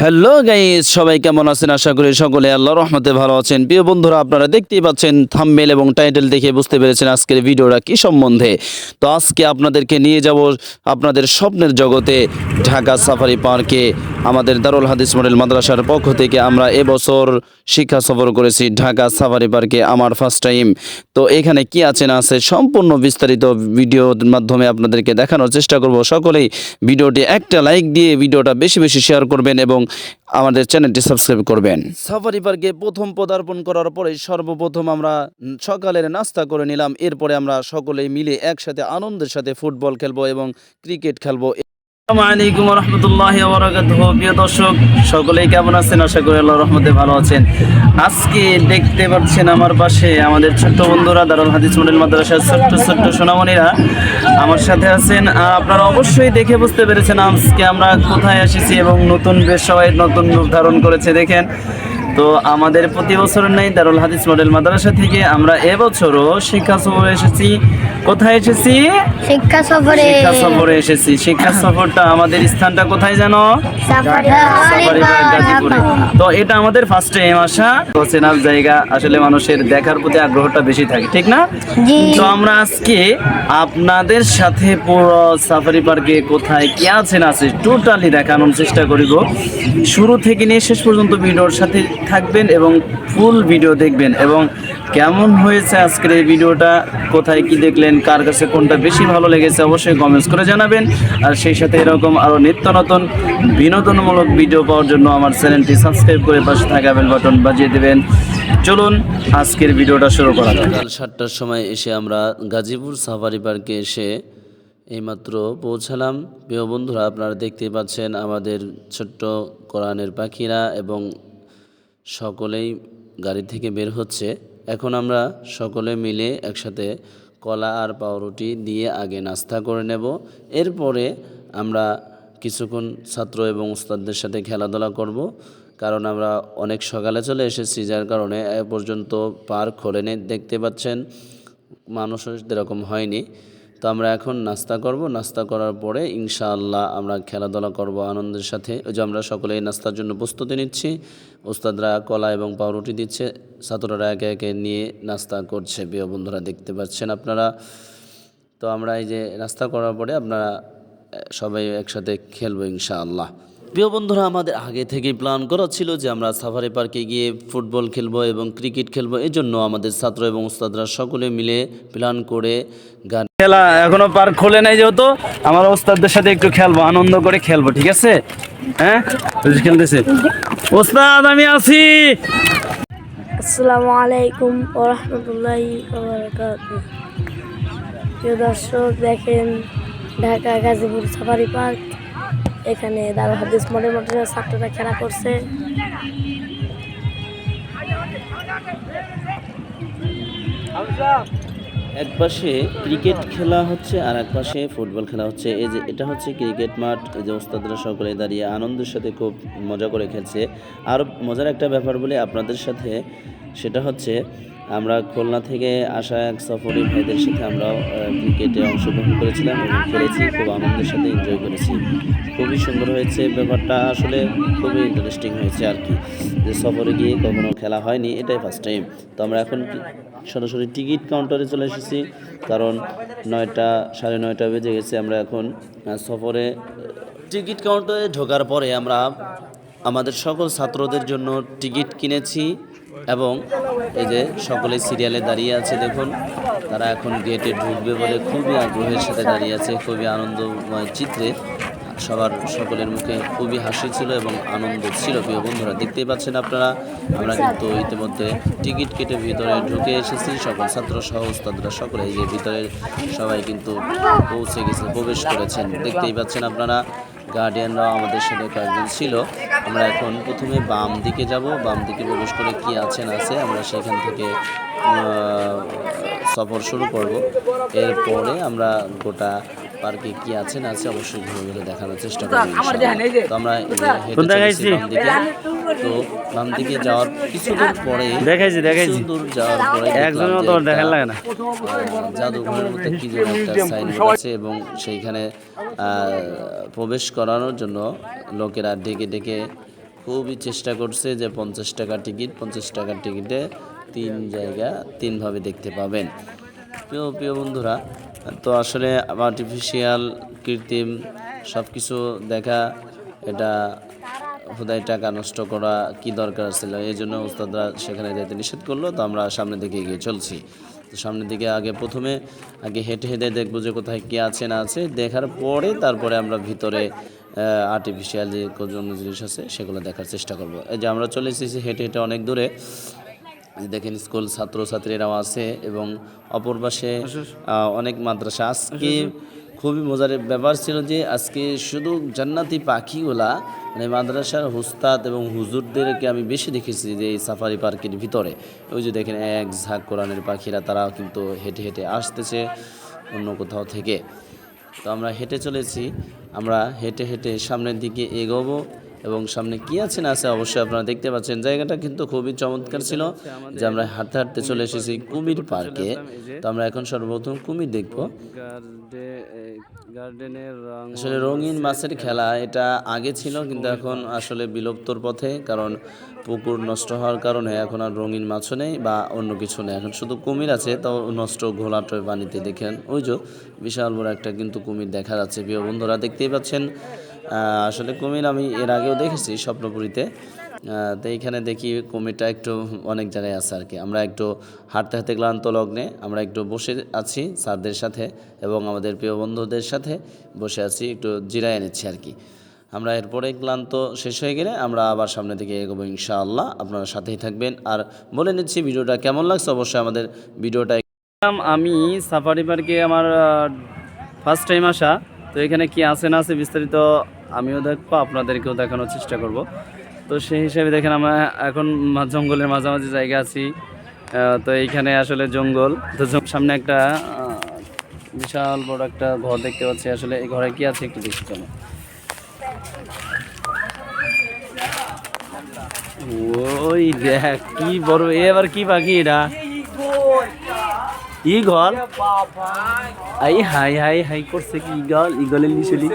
Hello guys, সবাই কেমন আছেন? আশা করি সকলে আল্লাহ রহমতে ভালো আছেন। প্রিয় বন্ধুরা, আপনারা দেখতেই পাচ্ছেন থামমেল এবং টাইটেল দেখে বুঝতে পেরেছেন আজকের ভিডিওটা কি সম্বন্ধে। তো আজকে আপনাদেরকে নিয়ে যাব আপনাদের স্বপ্নের জগতে। ঢাকা সাফারি পার্কে আমাদের দারুল হাদিস মডেল মাদ্রাসার পক্ষ থেকে আমরা এবছর শিক্ষা সফর করেছি ঢাকা সাফারি পার্কে আমার ফার্স্ট টাইম তো এখানে কি আছে না আছে সম্পূর্ণ বিস্তারিত ভিডিওর মাধ্যমে আপনাদেরকে দেখানোর চেষ্টা করব। সকলেই ভিডিওটি একটা লাইক দিয়ে ভিডিওটা বেশি বেশি শেয়ার করবেন এবং আমাদের চ্যানেলটি সাবস্ক্রাইব করবেন। সাফারি পার্কে প্রথম পদার্পণ করার পরে সর্বপ্রথম আমরা সকালের নাস্তা করে নিলাম। এরপরে আমরা সকলেই মিলে একসাথে আনন্দের সাথে ফুটবল খেলব এবং ক্রিকেট খেলব আলাইকুম রহমতুল্লাহ প্রিয় দর্শক, সকলেই কেমন আছেন? আশা করি আল্লাহ রহমতে ভালো আছেন। আজকে দেখতে পাচ্ছেন আমার পাশে আমাদের ছোট্ট বন্ধুরা, দারুল হাদিস মডেল মাদ্রাসার ছোট্ট ছোট্ট সোনামণিরা আমার সাথে আছেন। আপনারা অবশ্যই দেখে বুঝতে পেরেছেন আজকে আমরা কোথায় এসেছি এবং নতুন বেশ সবাই নতুন রূপ ধারণ করেছে। দেখেন তো আমাদের প্রতি বছর নেই দারুল হাদিস মডেল মাদ্রাসা থেকে। আমরা এবছরও শিক্ষা সফরে এসেছি। কোথায় এসেছি? শিক্ষা সফরে। শিক্ষা সফরে এসেছি। শিক্ষা সফরটা আমাদের স্থানটা কোথায় জানো? তো এটা আমাদের ফার্স্ট টাইম আসা তো চেনার জায়গা। আসলে মানুষের দেখার প্রতি আগ্রহটা বেশি থাকে ঠিক না? তো আমরা আজকে আপনাদের সাথে পুরো সাফারি পার্কে কোথায় কি আছে না আছে টোটালি দেখানোর চেষ্টা করিব। শুরু থেকে নিয়ে শেষ পর্যন্ত ভিডিওর সাথে থাকবেন এবং ফুল ভিডিও দেখবেন এবং কেমন হয়েছে আজকের এই ভিডিওটা কোথায় কি দেখলেন, কার কাছে কোনটা বেশি ভালো লেগেছে অবশ্যই কমেন্টস করে জানাবেন। আর সেই সাথে এরকম আরও নিত্য নতুন, বিনোদনমূলক ভিডিও পাওয়ার জন্য আমার চ্যানেলটি সাবস্ক্রাইব করে পাশে থাকা বেল বাটন বাজিয়ে দেবেন। চলুন, আজকের ভিডিওটা শুরু করা সকাল সাতটার সময় এসে আমরা গাজীপুর সাফারি পার্কে এসে এইমাত্র পৌঁছালাম। প্রিয় বন্ধুরা, আপনারা দেখতে পাচ্ছেন আমাদের ছোট্ট কোরআনের পাখিরা এবং সকলেই গাড়ি থেকে বের হচ্ছে। এখন আমরা সকলে মিলে একসাথে কলা আর পাউরুটি দিয়ে আগে নাস্তা করে নেব। এরপরে আমরা কিছুক্ষণ ছাত্র এবং উস্তাদদের সাথে খেলাধুলা করব। কারণ আমরা অনেক সকালে চলে এসেছি, যার কারণে এ পর্যন্ত পার্ক খোলেনি, দেখতে পাচ্ছেন। মানুষও এরকম হয়নি। তো আমরা এখন নাস্তা করব। নাস্তা করার পরে ইনশাআল্লাহ আমরা খেলাধুলা করব আনন্দের সাথে। ওই যে আমরা সকলেই নাস্তার জন্য প্রস্তুতি নিচ্ছি। ওস্তাদরা কলা এবং পাউরুটি দিচ্ছে। ছাত্ররা একে একে নিয়ে নাস্তা করছে। প্রিয় বন্ধুরা, দেখতে পাচ্ছেন আপনারা? তো আমরা এই যে নাস্তা করার পরে আপনারা সবাই একসাথে খেলব ইনশাআল্লাহ। প্রিয় বন্ধুরা আমাদের আগে থেকে প্ল্যান করা ছিল যে আমরা সাফারি পার্কে গিয়ে ফুটবল খেলব এবং ক্রিকেট খেলব। এই জন্য আমাদের ছাত্র এবং উস্তাদরা সকলে মিলে প্ল্যান করে গান খেলা এখনও পার্ক খোলে নাই যেহেতু আমার ওস্তাদদের সাথে একটু খেলব আনন্দ করে খেলব ঠিক আছে? হ্যাঁ? খেলতেছে। ওস্তাদ আমি আছি! আসসালামু আলাইকুম ওয়া রাহমাতুল্লাহি ওয়া বারাকাতুহু। প্রিয় দর্শক দেখেন ঢাকা গাজীপুর সাফারি পার্ক। এখানে দারুল হাদিস মডেল মাদ্রাসার ছাত্ররা খেলা করছে। এক পাশে ক্রিকেট খেলা হচ্ছে আর এক পাশে ফুটবল খেলা হচ্ছে। এই যে এটা হচ্ছে ক্রিকেট মাঠ, এই যে ওস্তাদরা সকলে দাঁড়িয়ে আনন্দের সাথে খুব মজা করে খেলছে। আর মজার একটা ব্যাপার বলে আপনাদের সাথে, সেটা হচ্ছে আমরা খুলনা থেকে আসা এক সফরি ভাইদের সাথে আমরা ক্রিকেটে অংশগ্রহণ করেছিলাম এবং খেলেছি, খুব আনন্দের সাথে এনজয় করেছি। খুবই সুন্দর হয়েছে ব্যাপারটা, আসলে খুবই ইন্টারেস্টিং হয়েছে আর কি। যে সফরে গিয়ে কখনো খেলা হয়নি, এটাই ফার্স্ট টাইম তো আমরা এখন সরাসরি টিকিট কাউন্টারে চলে এসেছি, কারণ নয়টা, সাড়ে নয়টা বেজে গেছে আমরা এখন সফরে। টিকিট কাউন্টারে ঢোকার পরে আমরা আমাদের সকল ছাত্রদের জন্য টিকিট কিনেছি এবং এই যে সকলে সিরিয়ালে দাঁড়িয়ে আছে, দেখুন। তারা এখন গেটে ঢুকবে বলে খুবই আগ্রহের সাথে দাঁড়িয়ে আছে, খুবই আনন্দময় চিত্রে। সবার সকলের মুখে খুবই হাসি ছিল এবং আনন্দ ছিল, প্রিয় বন্ধুরা। দেখতেই পাচ্ছেন আপনারা, আমরা কিন্তু ইতিমধ্যে টিকিট কেটে ভিতরে ঢুকে এসেছি। সকল ছাত্র সহ, উস্তাদরা সকলে এই যে ভিতরে সবাই কিন্তু পৌঁছে গেছে, প্রবেশ করেছেন। দেখতেই পাচ্ছেন আপনারা গার্ডিয়ানরাও আমাদের সাথে কয়েকজন ছিল। আমরা এখন প্রথমে বাম দিকে যাব। বাম দিকে প্রবেশ করে কি আছে না আছে, আমরা সেখান থেকে সফর শুরু করব। এরপরে আমরা গোটা পার্কে কি আছে না আছে অবশ্যই ঘুরে ঘুরে দেখানোর চেষ্টা করব। তো আমরা তো বাম দিকে যাওয়ার কিছুদূর পরে দেখাইছি, দেখাইছি। কিছু দূর যাওয়ার পরে মতো যে দেখার লাগে না। জাদুঘরের মধ্যে কি যেন একটা সাইনবোর্ড আছে এবং সেইখানে আহ, প্রবেশ করানোর জন্য লোকেরা ডেকে ডেকে খুবই চেষ্টা করছে যে পঞ্চাশ টাকা টিকিট পঞ্চাশ টাকার টিকিটে তিন জায়গা তিনভাবে দেখতে পাবেন প্রিয় প্রিয় বন্ধুরা, তো আসলে আর্টিফিশিয়াল কৃত্রিম সব কিছু দেখা, এটা হুদায় টাকা নষ্ট করা কি দরকার ছিল? এই জন্য উস্তাদরা সেখানে যেতে নিষেধ করল। তো আমরা সামনের দিকে এগিয়ে চলছি। তো সামনের দিকে আগে প্রথমে আগে হেঁটে হেঁটে দেখব যে কোথায় কি আছে না আছে। দেখার পরে তারপরে আমরা ভিতরে আর্টিফিশিয়াল যে কোনো জিনিস আছে, সেগুলো দেখার চেষ্টা করব। এই যে আমরা চলে এসেছি হেঁটে হেঁটে অনেক দূরে। দেখেন স্কুল ছাত্রছাত্রীরাও আছে এবং অপর পাশে অনেক মাদ্রাসা। আজকে খুবই মজার ব্যাপার ছিল যে আজকে শুধু জান্নাতি পাখিগুলা মানে মাদ্রাসার হুস্তাদ এবং হুজুরদেরকে আমি বেশি দেখেছি যে এই সাফারি পার্কের ভিতরে। ওই যে দেখেন এক ঝাঁক কোরআনের পাখিরা তারা কিন্তু হেঁটে হেঁটে আসতেছে অন্য কোথাও থেকে। তো আমরা হেঁটে চলেছি। আমরা হেঁটে হেঁটে সামনের দিকে এগোবো। এবং সামনে কি আছে না আছে অবশ্যই আপনারা দেখতে পাচ্ছেন। জায়গাটা কিন্তু খুবই চমৎকার ছিল যে আমরা হাঁটতে হাঁটতে চলে এসেছি কুমির পার্কে। তো আমরা এখন সর্বপ্রথম কুমির দেখব। আসলে রঙিন মাছের খেলা এটা আগে ছিল কিন্তু এখন আসলে বিলুপ্তর পথে কারণ পুকুর নষ্ট হওয়ার কারণে এখন আর রঙিন মাছও নেই বা অন্য কিছু নেই। এখন শুধু কুমির আছে তাও নষ্ট ঘোলাটয় পানিতে দেখেন। ওই যে বিশাল বড় একটা কিন্তু কুমির দেখা যাচ্ছে। প্রিয় বন্ধুরা দেখতেই পাচ্ছেন আসলে কুমির আমি এর আগেও দেখেছি স্বপ্নপুরীতে। তো এইখানে দেখি কুমিরটা একটু অনেক জায়গায় আছে আর কি। আমরা একটু হাঁটতে হাঁটতে ক্লান্ত লগ্নে আমরা একটু বসে আছি স্যারদের সাথে এবং আমাদের প্রিয় বন্ধুদের সাথে বসে আছি, একটু জিরায় নিচ্ছি আর কি। আমরা এরপরে ক্লান্ত শেষ হয়ে গেলে আমরা আবার সামনে দিকে এগোবো ইনশাআল্লাহ। আপনারা সাথেই থাকবেন। আর বলে নিচ্ছি ভিডিওটা কেমন লাগছে অবশ্যই আমাদের ভিডিওটা আমি সাফারি পার্কে আমার ফার্স্ট টাইম আসা। তো এখানে কি আছে না আছে বিস্তারিত আমিও দেখব, আপনাদেরকেও দেখানোর চেষ্টা করব। তো সেই হিসাবে দেখেন আমরা এখন জঙ্গলের মাঝামাঝি জায়গা আছি। তো এইখানে আসলে জঙ্গল। তো সামনে একটা বিশাল বড় একটা ঘর দেখতে পাচ্ছি। আসলে এই ঘরে কি আছে একটু দেখি চলো। ওই দেখ, কি বড় এ আবার কি পাখি এটা? ইগল আই হাই হাই হাই করছে কি? ইগল ইগলের নিচলি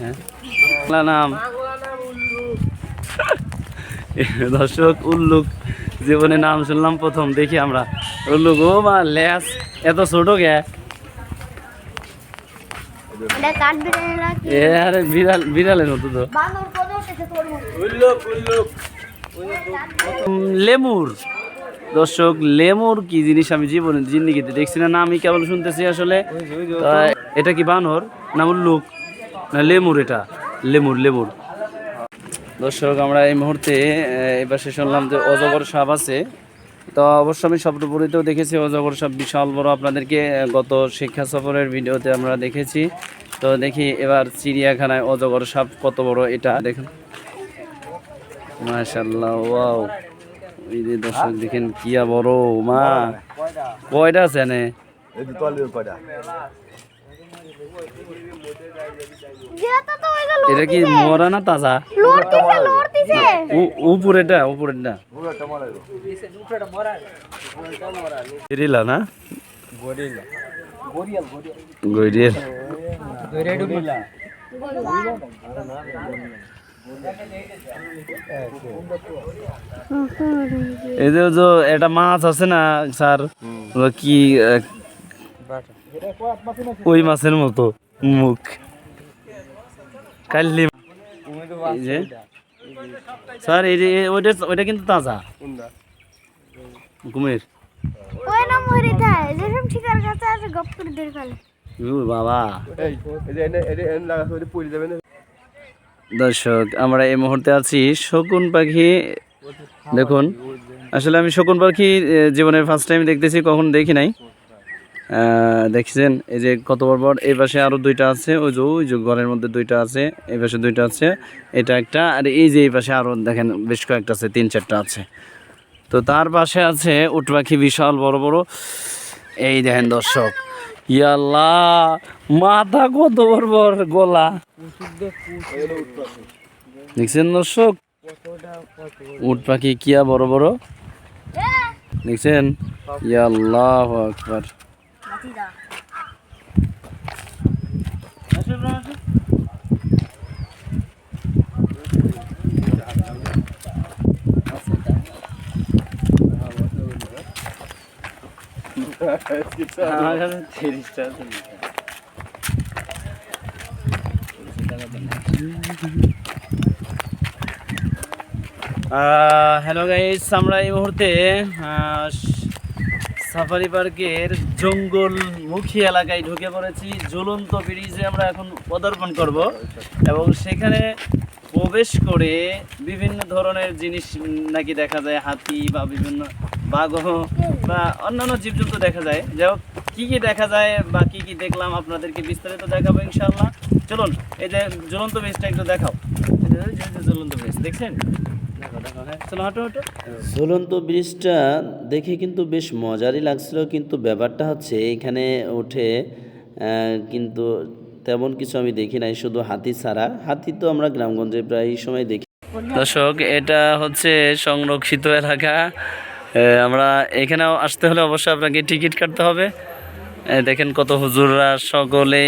হ্যাঁ? নাম। দর্শক উল্লুক জীবনে নাম শুনলাম প্রথম দেখি আমরা। উল্লুক ও মা ল্যাস এত ছোট গে আরে বিড়াল বিড়ালের মতো তো। লেমুর। দর্শক, লেমুর কি জিনিস আমি জীবনে জিন্দিগিতে দেখছি না আমি কেবল শুনতেছি আসলে। এটা কি বানর না উল্লুক? না লেমুর এটা? লেমুর লেমুর দর্শক, আমরা এই মুহূর্তে এবার শেষ শুনলাম যে অজগর সাপ আছে। তো অবশ্য আমি স্বপ্নপুরীতেও দেখেছি অজগর সাপ বিশাল বড়। আপনাদেরকে গত শিক্ষা সফরের ভিডিওতে আমরা দেখেছি। তো দেখি এবার চিড়িয়াখানায় অজগর সাপ কত বড় এটা। দেখুন। মাশাল্লাহ ওয়াও। এই যে দর্শক দেখেন কিয়া বড় মা। কয়টা আছে এনে? এটা কি মরা না তাজা? উপরেটা উপরেটা গরিলা না? গরিয়াল এই যে যে এটা মাছ আছে না স্যার? কি ওই মাছের মতো মুখ। কাল্লি যে। স্যার এই যে ওইটা ওইটা কিন্তু তাজা। কুমির ওই না মরে যেরকম ঠিকার কাছে আছে গপ করে ধরে ফেলে উ বাবা। দর্শক, আমরা এই মুহূর্তে আছি শকুন পাখি। দেখুন, আসলে আমি শকুন পাখি জীবনের ফার্স্ট টাইম দেখতেছি, কখন দেখি নাই। দেখছেন, এই যে কত বড়, এই পাশে আরও দুইটা আছে, ওই যে ওই যে ঘরের মধ্যে দুইটা আছে, এই পাশে দুইটা আছে, এটা একটা, আর এই যে এই পাশে আরও দেখেন, বেশ কয়েকটা আছে, তিন চারটা আছে। তো তার পাশে আছে উট পাখি বিশাল বড় বড়। এই দেখেন দর্শক ইয়াল্লাহ মাথা কত বড় গলা। দেখছেন দর্শক? উট পাখি কিয়া বড় বড়? দেখছেন? ইয়াল্লাহ আকবার। হ্যালো গাইস আমরা এই মুহূর্তে সাফারি পার্কের জঙ্গল মুখী এলাকায় ঢুকে পড়েছি। জ্বলন্ত ব্রিজে আমরা এখন পদার্পণ করব এবং সেখানে প্রবেশ করে বিভিন্ন ধরনের জিনিস নাকি দেখা যায়, হাতি বা বিভিন্ন বাঘ বা অন্যান্য জীবজন্তু দেখা যায়। যাই হোক কী কী দেখা যায় বা কী কী দেখলাম আপনাদেরকে বিস্তারিত দেখাবো ইনশাল্লাহ চলুন এই যে ঝুলন্ত ব্রিজটা একটু দেখাও। জ্বলন্ত ঝুলন্ত ব্রিজ দেখছেন? দেখো দেখো হ্যাঁ চলো হাঁটো হাঁটো। ঝুলন্ত ব্রিজটা দেখে কিন্তু বেশ মজারই লাগছিল কিন্তু ব্যাপারটা হচ্ছে এখানে উঠে আহ, কিন্তু তেমন কিছু আমি দেখি নাই শুধু হাতি ছাড়া। হাতি তো আমরা গ্রামগঞ্জে প্রায় সময় দেখি। দর্শক এটা হচ্ছে সংরক্ষিত এলাকা। আমরা এখানেও আসতে হলে অবশ্যই আপনাকে টিকিট কাটতে হবে। দেখেন কত হুজুররা সকলে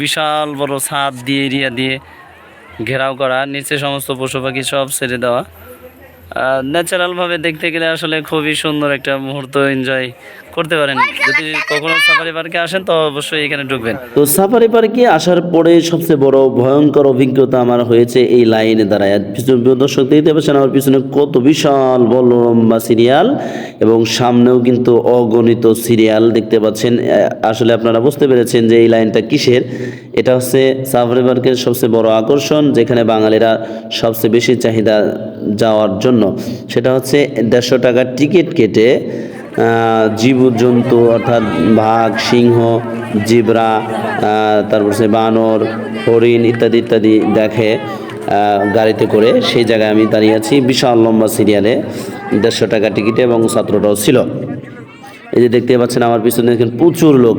বিশাল বড় ছাদ দিয়ে, এরিয়া দিয়ে ঘেরাও করা, নিচে সমস্ত পশু পাখি সব ছেড়ে দেওয়া। ন্যাচারালভাবে দেখতে গেলে আসলে খুবই সুন্দর একটা মুহূর্ত এনজয় করতে পারেন। যদি কখনো সাফারি পার্কে আসেন তো অবশ্যই এখানে ঢুকবেন। তো সাফারি পার্কে আসার পরে সবচেয়ে বড় ভয়ঙ্কর অভিজ্ঞতা আমার হয়েছে এই লাইনে দাঁড়ায়। পিছনে দর্শক দেখতে পাচ্ছেন আমার পিছনে কত বিশাল বড় লম্বা সিরিয়াল এবং সামনেও কিন্তু অগণিত সিরিয়াল দেখতে পাচ্ছেন। আসলে আপনারা বুঝতে পেরেছেন যে এই লাইনটা কিসের? এটা হচ্ছে সাফারি পার্কের সবচেয়ে বড় আকর্ষণ যেখানে বাঙালিরা সবচেয়ে বেশি চাহিদা যাওয়ার জন্য। সেটা হচ্ছে দেড়শো টাকার টিকিট কেটে জীবজন্তু অর্থাৎ বাঘ, সিংহ, জিব্রা তারপর সে বানর, হরিণ ইত্যাদি ইত্যাদি দেখে গাড়িতে করে সেই জায়গায় আমি দাঁড়িয়ে আছি। বিশাল লম্বা সিরিয়ালে দেড়শো টাকা টিকিটে এবং ছাত্রটাও ছিল। এই যে দেখতে পাচ্ছেন আমার পিছনে দেখেন প্রচুর লোক।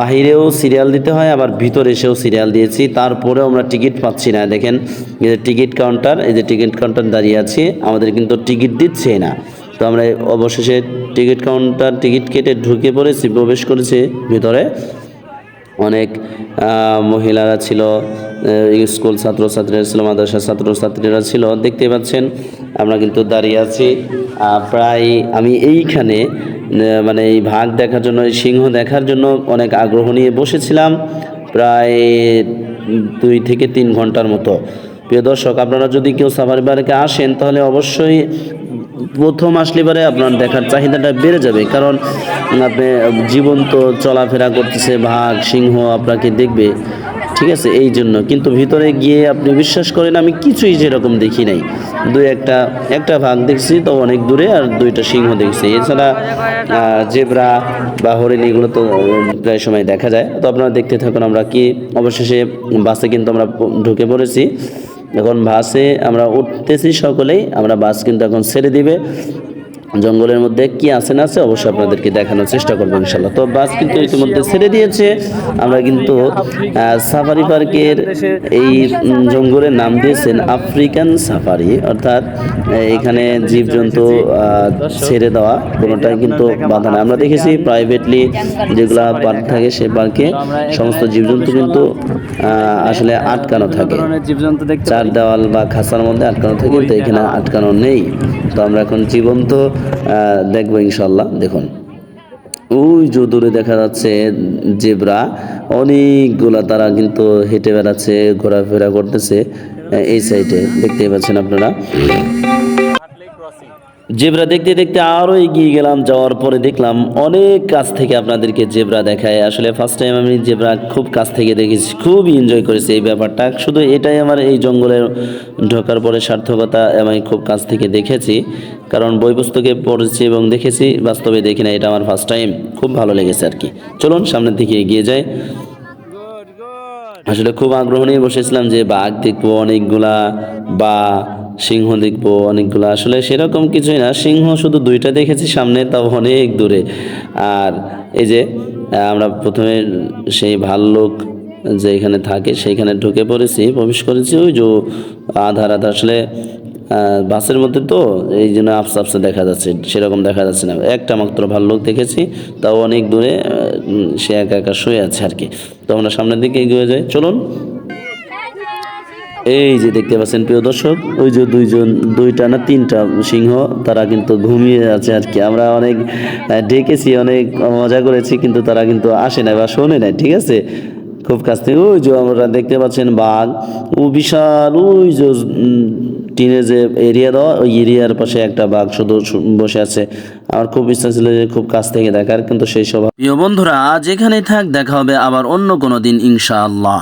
বাহিরেও সিরিয়াল দিতে হয়, আবার ভিতরে এসেও সিরিয়াল দিয়েছি। তারপরেও আমরা টিকিট পাচ্ছি না। দেখেন, এই যে টিকিট কাউন্টার, এই যে টিকিট কাউন্টার দাঁড়িয়ে আছি, আমাদের কিন্তু টিকিট দিচ্ছে না। তো আমরা অবশেষে টিকিট কাউন্টার টিকিট কেটে ঢুকে পড়েছি, প্রবেশ করেছি ভিতরে। অনেক মহিলারা ছিল স্কুল ছাত্রছাত্রীরা ছিল, মাদ্রাসা ছাত্রছাত্রীরা ছিল। দেখতে পাচ্ছেন, আমরা কিন্তু দাঁড়িয়ে আছি। প্রায় আমি এইখানে মানে এই ভাগ দেখার জন্য, এই সিংহ দেখার জন্য অনেক আগ্রহ নিয়ে বসেছিলাম, প্রায় দুই থেকে তিন ঘণ্টার মতো। প্রিয় দর্শক, আপনারা যদি কেউ সাফারি পার্কে আসেন, তাহলে অবশ্যই প্রথম আসলে পরে আপনার দেখার চাহিদাটা বেড়ে যাবে, কারণ আপনি জীবন্ত চলাফেরা করতেছে, বাঘ, সিংহ আপনাকে দেখবে, ঠিক আছে, এই জন্য। কিন্তু ভিতরে গিয়ে আপনি বিশ্বাস করেন, আমি কিছুই যেরকম দেখি নাই। দুই একটা একটা ভাগ দেখছি, তো অনেক দূরে, আর দুইটা সিংহ দেখছি। এছাড়া জেব্রা বা হরিণ, এগুলো তো প্রায় সময় দেখা যায়। তো আপনারা দেখতে থাকুন আমরা কি অবশেষে বাসে কিন্তু আমরা ঢুকে পড়েছি। এখন বাসে আমরা উঠতেছি সকলেই আমরা বাস কিন্তু এখন ছেড়ে দিবে। জঙ্গলের মধ্যে কি আছে না আছে অবশ্যই আপনাদেরকে দেখানোর চেষ্টা করব ইনশাল্লাহ তো বাস কিন্তু ইতিমধ্যে ছেড়ে দিয়েছে। আমরা কিন্তু সাফারি পার্কের এই জঙ্গলের নাম দিয়েছেন আফ্রিকান সাফারি। অর্থাৎ এখানে জীবজন্তু ছেড়ে দেওয়া কোনোটাই কিন্তু বাধা নেই। আমরা দেখেছি প্রাইভেটলি যেগুলা পার্ক থাকে সে পার্কে সমস্ত জীবজন্তু কিন্তু আসলে আটকানো থাকে। চার দেওয়াল বা খাঁচার মধ্যে আটকানো থাকে, কিন্তু এখানে আটকানো নেই। তো আমরা এখন জীবন্ত দেখব ইনশাল্লাহ দেখুন। ওই যে দূরে দেখা যাচ্ছে জেব্রা, অনেকগুলা তারা কিন্তু হেঁটে বেড়াচ্ছে, ঘোরাফেরা করতেছে এই সাইডে দেখতেই পাচ্ছেন আপনারা। জেব্রা দেখতে দেখতে আরও এগিয়ে গেলাম, যাওয়ার পরে দেখলাম অনেক কাছ থেকে আপনাদেরকে জেব্রা দেখায়। আসলে ফার্স্ট টাইম আমি জেব্রা খুব কাছ থেকে দেখেছি খুব এনজয় করেছি এই ব্যাপারটা। শুধু এটাই আমার এই জঙ্গলে ঢোকার পরে সার্থকতা আমি খুব কাছ থেকে দেখেছি, কারণ বই পুস্তকে পড়েছি এবং দেখেছি, বাস্তবে দেখি না এটা আমার ফার্স্ট টাইম খুব ভালো লেগেছে আর কি। চলুন সামনের দিকে এগিয়ে যাই। আসলে খুব আগ্রহ নিয়ে বসেছিলাম যে বাঘ দেখব অনেকগুলা, বা সিংহ দেখব অনেকগুলো। আসলে সেরকম কিছুই না। সিংহ শুধু দুইটা দেখেছি সামনে, তাও অনেক দূরে। আর এই যে, আমরা প্রথমে সেই ভাল্লুক যে এখানে থাকে, সেইখানে ঢুকে পড়েছি, প্রবেশ করেছি। ওই যে আধার আধার আসলে বাসের মধ্যে তো, এই জন্য আফসা আফসা দেখা যাচ্ছে, সেরকম দেখা যাচ্ছে না। একটা মাত্র ভাল্লুক দেখেছি, তাও অনেক দূরে সে একা একা শুয়ে আছে আর কি। তো আমরা সামনের দিকে এগিয়ে যাই। চলুন এই যে দেখতে পাচ্ছেন প্রিয় দর্শক, ওই যে দুইজন, দুইটা না তিনটা সিংহ, তারা কিন্তু ঘুমিয়ে আছে আর কি। আমরা অনেক ডেকেছি, অনেক মজা করেছি, কিন্তু তারা কিন্তু আসে না বা শোনে না ঠিক আছে? খুব কাছ থেকে ওই যে আমরা দেখতে পাচ্ছেন বাঘ, ও বিশাল, ওই যে টিনের যে এরিয়া দেওয়া ওই এরিয়ার পাশে একটা বাঘ শুধু বসে আছে। আমার খুব ইচ্ছা ছিল যে খুব কাছ থেকে দেখার, কিন্তু সেই সব প্রিয় বন্ধুরা এখানেই থাক, দেখা হবে আবার অন্য কোনো দিন, ইনশাআল্লাহ।